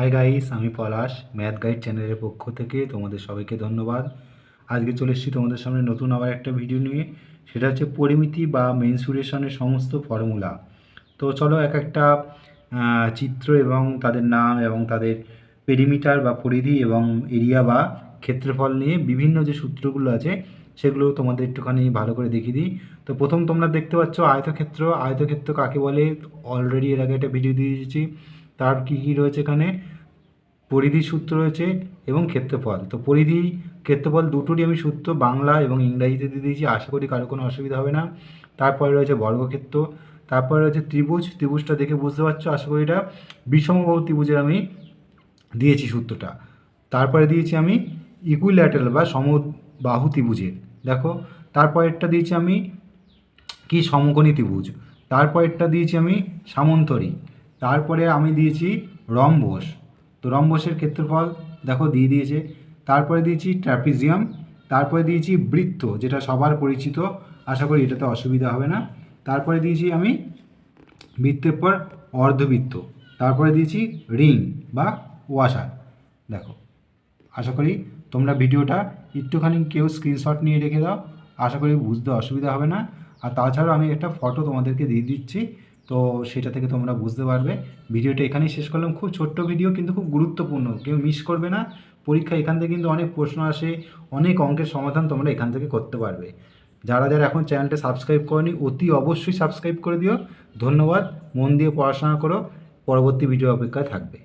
Hi guys আমি পলাশ math guide চ্যানেলের পক্ষ থেকে তোমাদের সবাইকে ধন্যবাদ। আজকে চলে এসেছি তোমাদের সামনে নতুন আবার একটা ভিডিও নিয়ে। সেটা হচ্ছে পরিমিতি বা মেনসুরেশনের সমস্ত ফর্মুলা তো চলো এক একটা চিত্র এবং তাদের নাম এবং তাদের পেরিমিটার বা পরিধি এবং এরিয়া বা ক্ষেত্রফল নিয়ে বিভিন্ন যে সূত্রগুলো আছে, সেগুলো তোমাদের একটুখানি ভালো করে দেখিয়ে দিই। তো প্রথম তোমরা দেখতে পাচ্ছ আয়তক্ষেত্র। আয়তক্ষেত্র কাকে বলে? অলরেডি এর আগে একটা ভিডিও দিয়ে দিয়েছি। তার কী কী রয়েছে এখানে? পরিধি সূত্র রয়েছে এবং ক্ষেত্রফল। তো পরিধি, ক্ষেত্রফল দুটোরই আমি সূত্র বাংলা এবং ইংরাজিতে দিয়ে দিয়েছি। আশা করি কারও কোনো অসুবিধা হবে না। তারপরে রয়েছে বর্গক্ষেত্র। তারপরে রয়েছে ত্রিভুজ। ত্রিভুজটা দেখে বুঝতে পারছ? আশা করি এটা বিষমবাহু ত্রিভুজের আমি দিয়েছি সূত্রটা। তারপরে দিয়েছি আমি ইকুইল্যাটারাল বা সমবাহু ত্রিভুজের। দেখো, তারপরেরটা দিয়েছি আমি কি? সমকোণী ত্রিভুজ। তারপরেরটা দিয়েছি আমি সামন্তরিক তারপরে আমি দিয়েছি রম্বস তো রম্বসের ক্ষেত্রফল দেখো দিয়ে দিয়েছে। তারপরে দিয়েছি ট্র্যাপিজিয়াম, তারপরে দিয়েছি বৃত্ত, যেটা সবার পরিচিত। আশা করি এটাতে অসুবিধা হবে না। তারপরে দিয়েছি আমি বৃত্তের পর অর্ধবৃত্ত। তারপরে দিয়েছি রিং বা ওয়াশার দেখো, আশা করি তোমরা ভিডিওটা একটুখানি কেউ স্ক্রিনশট নিয়ে রেখে দাও। আশা করি বুঝতে অসুবিধা হবে না। আর তাছাড়াও আমি একটা ফটো তোমাদেরকে দিয়ে দিচ্ছি। তো সেটা থেকে তোমরা বুঝতে পারবে। ভিডিওটা এখানেই শেষ করলাম। খুব ছোট্ট ভিডিও, কিন্তু খুব গুরুত্বপূর্ণ। কেউ মিস করবে না। পরীক্ষা এখান থেকে কিন্তু অনেক প্রশ্ন আসে। অনেক অঙ্কের সমাধান তোমরা এখান থেকে করতে পারবে। যারা যারা এখন চ্যানেলটা সাবস্ক্রাইব করনি, অতি অবশ্যই সাবস্ক্রাইব করে দিও। ধন্যবাদ। মন দিয়ে পড়াশোনা করো। পরবর্তী ভিডিও অপেক্ষায় থাকবে।